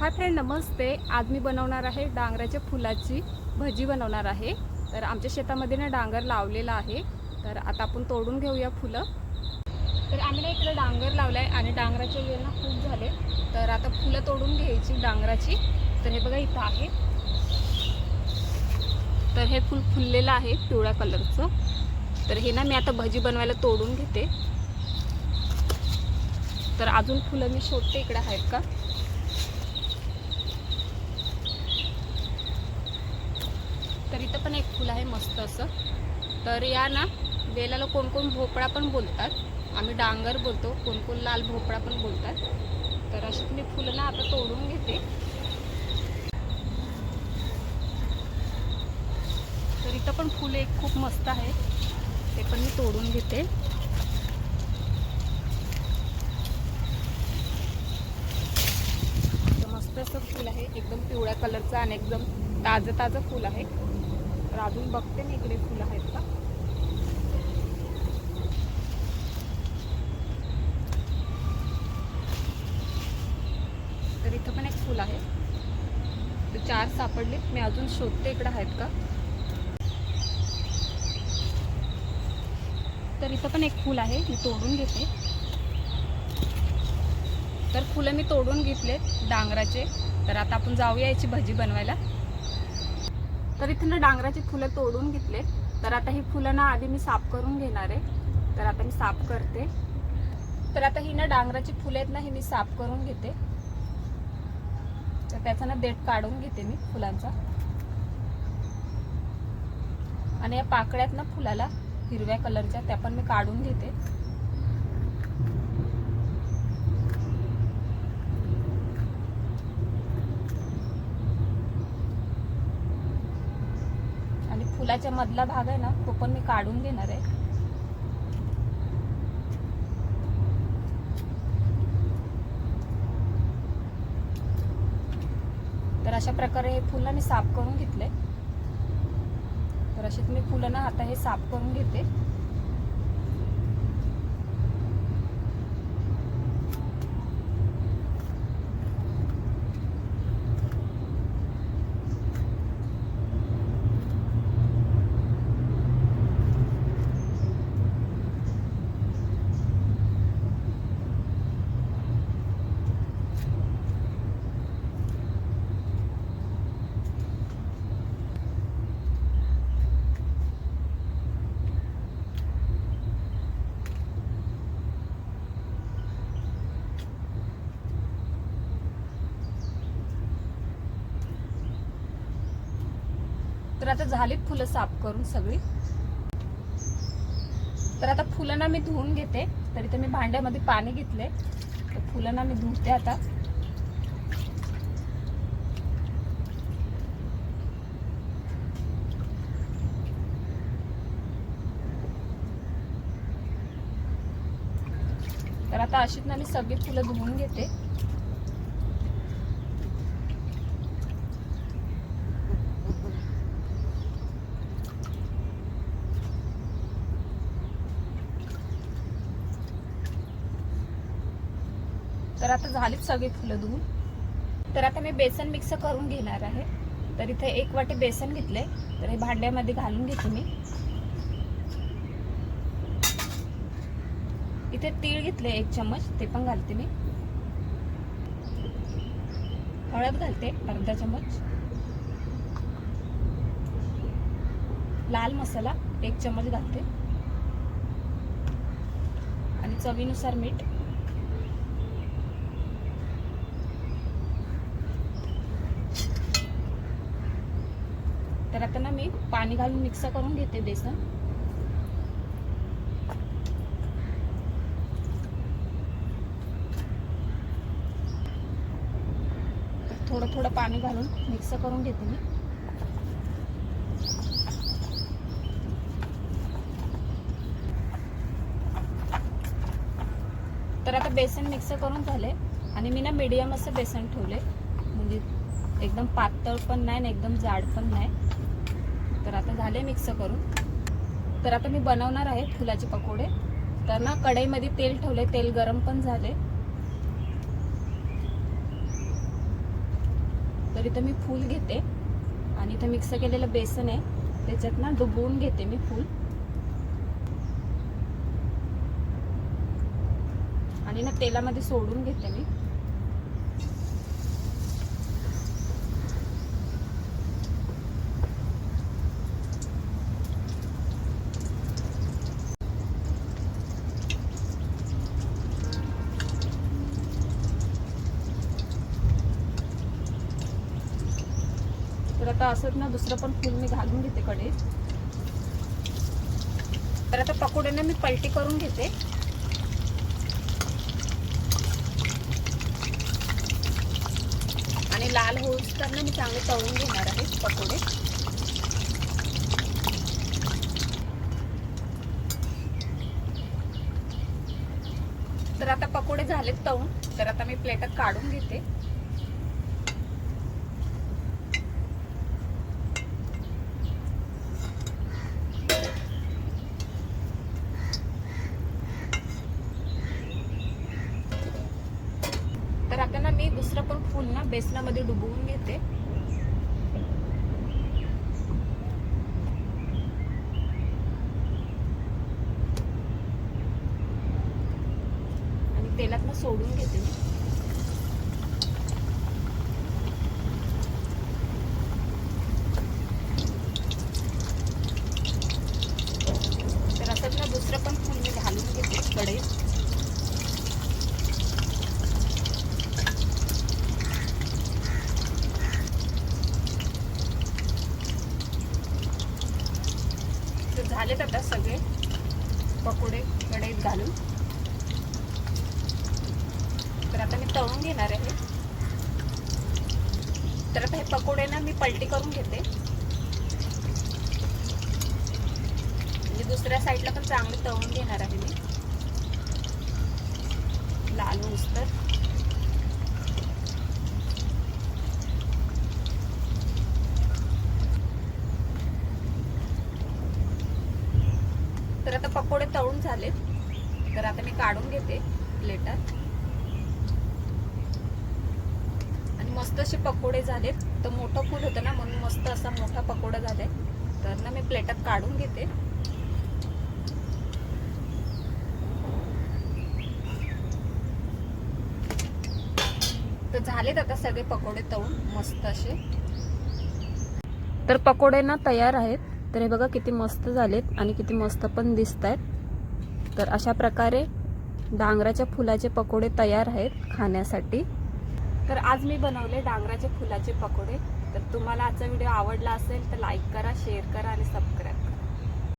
Hi friend नमस्ते. आज मी बनवणार आहे डांगराच्या फुलाची भजी बनवणार आहे. तर आमच्या शेतामध्ये ना डांगर लावलेला आहे. तर आता आपण तोडून घेऊया फुलं. तर आम्ही ना इकडं डांगर लावला आहे आणि डांगराचे वेळ ना खूप झाले. तर आता फुलं तोडून घ्यायची डांगराची. तर हे बघा इथं आहे. तर हे फुल फुललेलं आहे पिवळ्या कलरचं. तर हे ना मी आता भजी बनवायला तोडून घेते. तर अजून फुलं मी शोधते इकडं आहेत का तर इथं पण एक फुल आहे मस्त असं. तर या ना वेलाला कोण कोण भोपळा पण बोलतात. आम्ही डांगर बोलतो कोण कोण लाल भोपळा पण बोलतात. तर अशी मी फुलं ना आता तोडून घेते. तर इथं पण फुलं एक खूप मस्त आहे. ते पण मी तोडून घेते. तर मस्त असं फुल आहे. एकदम पिवळ्या कलरचं आणि एकदम ताजं ताजं फुल आहे. तर अजून बघते मी इकडे फुलं आहेत का. तर इथं पण एक फुल आहे. तर चार सापडले मी अजून शोधते इकडे आहेत का. तर इथं पण एक फुल आहे. मी तोडून घेते. तर फुलं मी तोडून घेतले डांगराचे. तर आता आपण जाऊया याची भजी बनवायला. तर इथं ना डांगराची फुलं तोडून घेतले. तर आता ही फुलं ना आधी मी साफ करून घेणार आहे. तर आता मी साफ करते. तर आता ही ना डांगराची फुलं आहेत ना ही मी साफ करून घेते. तर त्याचा ना देठ काढून घेते मी फुलांचा. आणि या पाकळ्यात ना फुलाला हिरव्या कलरच्या त्या पण मी काढून घेते आणि फुलाच्या मधला भाग आहे ना तो पण मी काढून घेणार आहे. तर अशा प्रकारे हे फुलं मी साफ करून घेतले. तर अशीच मी फुलं ना आता हे साफ करून घेते. तर आता झालीत फुलं साफ करून सगळी. तर आता फुलांना मी धुवून घेते. तर इथे मी भांड्यामध्ये पाणी घेतले. तर फुलांना मी धुते आता. तर आता अशीच ना मी सगळी फुलं धुवून घेते. तर आता झालीच सगळी फुलं धुवून. तर आता मी बेसन मिक्स करून घेणार आहे. तर इथे एक वाटी बेसन घेतले तर हे भांड्यामध्ये घालून घेते मी. इथे तीळ घेतले एक चम्मच ते पण घालते मी. हळद घालते अर्धा चम्मच. लाल मसाला एक चम्मच घालते. आणि चवीनुसार मीठ. तर आता ना मी पाणी घालून मिक्स करून घेते बेसन. थोडं थोडं पाणी घालून मिक्स करून घेते मी. तर आता बेसन मिक्स करून झाले आणि मी ना मीडियम असं बेसन ठेवले. म्हणजे एकदम पातळ पण नाही आणि एकदम जाड पण नाही. झाले मिक्स करून. तर आता मी बनवणार आहे फुलाचे पकोडे. तर ना कढईमध्ये तेल ठेवले तेल गरम पण झाले तर इथं मी फूल घेते. आणि इथं मिक्स केलेलं बेसन आहे. त्याच्यात ना डुबवून घेते मी फूल. आणि ना तेलामध्ये सोडून घेते मी. आता असं ना दुसरं पण फूल मी घालून घेते कडे. तर आता पकोड्यांना मी पलटी करून घेते. आणि लाल होऊस तर ना मी चांगले तळून घेणार आहे पकोडे. तर आता पकोडे झालेत तळून तर आता मी प्लेटात काढून घेते तर आता ना पण फुल ना बेसनामध्ये डुबवून घेते. आणि तेलात ना सोडून घेते मी तर असंच ना दुसरं पण फुल मी घालून घेते कढईत तर झालेत आता सगळे पकोडे कढईत घालून. तर आता मी तळून घेणार आहे. तर आता हे पकोडे ना मी पलटी करून घेते. म्हणजे दुसऱ्या साईडला पण चांगले तळून घेणार आहे मी. लाल होऊस तर आता पकोडे तळून झालेत. तर आता मी काढून घेते प्लेटात. आणि मस्त असे पकोडे झालेत. तर मोठं फूल होतं ना म्हणून मस्त असा मोठा पकोडा झालाय. तर ना मी प्लेटात काढून घेते. तर झालेत आता सगळे पकोडे तळून मस्त असे. तर पकोडे ना तयार आहेत. तर हे बघा किती मस्त झालेत आणि किती मस्त पण दिसत आहेत तर अशा प्रकारे डांगराच्या फुलाचे पकोडे तयार आहेत खाण्यासाठी. तर आज मी बनवले डांगराचे फुलाचे पकोडे. तर तुम्हाला आजचा व्हिडिओ आवडला असेल तर लाईक करा शेअर करा आणि सबस्क्राईब करा.